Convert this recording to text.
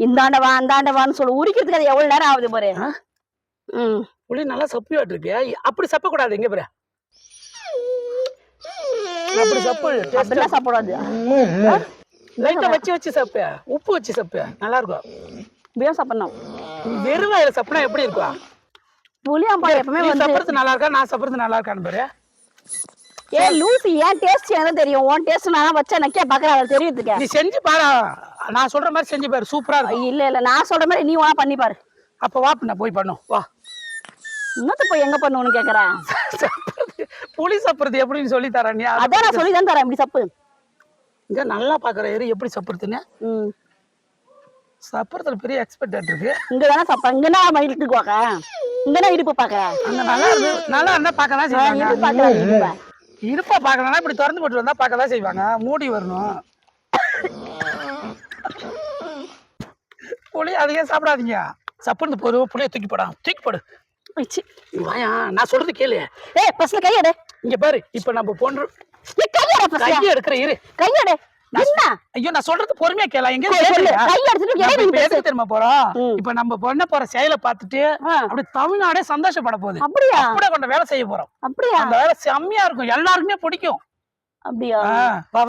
இந்தாண்ட வா அந்தாண்ட வான்னு சொல்லி. உரிக்கிறதுக்கு அது எவ்வளவு நேரம் ஆகுது பாரு? ம். புளி நல்லா சப்பியாட்டு இருக்கு அப்படி சப்பக்கூடாது. எங்க பாரு. அப்படி சப்பு. அப்படிலாம் சாப்பிடாது. லைட்டா வச்சு வச்சு சப்பு. உப்பு வச்சு சப்பு. நல்லா இருக்கும் இப்படியும் சாப்பிடணும். வெறும் வாயில சப்புனா எப்படி இருக்கும்? புளியாம்பா எப்பவுமே வந்து சப்புறது நல்லா இருக்கா நான் சப்புறது நல்லா இருக்கான்னு பாரு. ஏ லூசி ஏன் டேஸ்ட் எனக்கு தெரியும்? உன் டேஸ்ட் நான் வச்சா நக்கியா பாக்குறேன் அது தெரியுதுக்க நீ செஞ்சு பாரு. நான் சொல்ற மாதிரி செஞ்சு பாரு. சூப்பரா இருக்கும். இல்ல இல்ல. நான் சொல்ற மாதிரி நீ வேணா பண்ணி பாரு. அப்ப வா நான் போய் பண்ணும். வா. இன்னத்து போய் எங்க பண்ணுன்னு கேக்குறேன் புளி சப்புறது எப்படின்னு சொல்லி தரேன் நீ. அதை அதான் நான் சொல்லி தான் தரேன் இப்படி சப்பு. இங்க நல்லா பாக்குற ஏறு எப்படி சப்புறதுன்னு? ம். சப்புறதுல பெரிய எக்ஸ்பர்ட் இருக்கு. இங்க தானே சப்பா இங்க நான் இடுப்பு பாக்க இங்க நான் இடுப்பு பாக்க அங்க நல்லா நல்லா இருந்தா பார்க்க தான் செய்வாங்க. இருப்பா பார்க்கணும்னா இப்படி திறந்து போட்டு வந்தா பார்க்க தான் செய்வாங்க. மூடி வரணும். புளி அதிகம் சாப்பிடாதீங்க. சப்புறது போது புளிய தூக்கி போடா. தூக்கி போடு. வாயா நான் சொல்றது கேளு. ஏய் பஸ்ல கையெடு. இங்க பாரு இப்ப நம்ம போன்ற ஏய் கையெடு பஸ்ல கையை எடுக்கிற இரு. கையெடு. என்ன ஐயோ நான் சொல்றது பொறுமையா கேள. எங்க? எதுக்கு தெரியுமா போறோம். இப்ப நம்ம பண்ண போற செயலை பார்த்துட்டு அப்படி தமிழ்நாடே சந்தோஷப்பட போகுது. அப்படியா? கூட கொண்ட வேலை செய்ய போறோம். அப்படியா? அந்த வேலை செம்மையா இருக்கும். எல்லாருக்குமே பிடிக்கும். அப்படியா?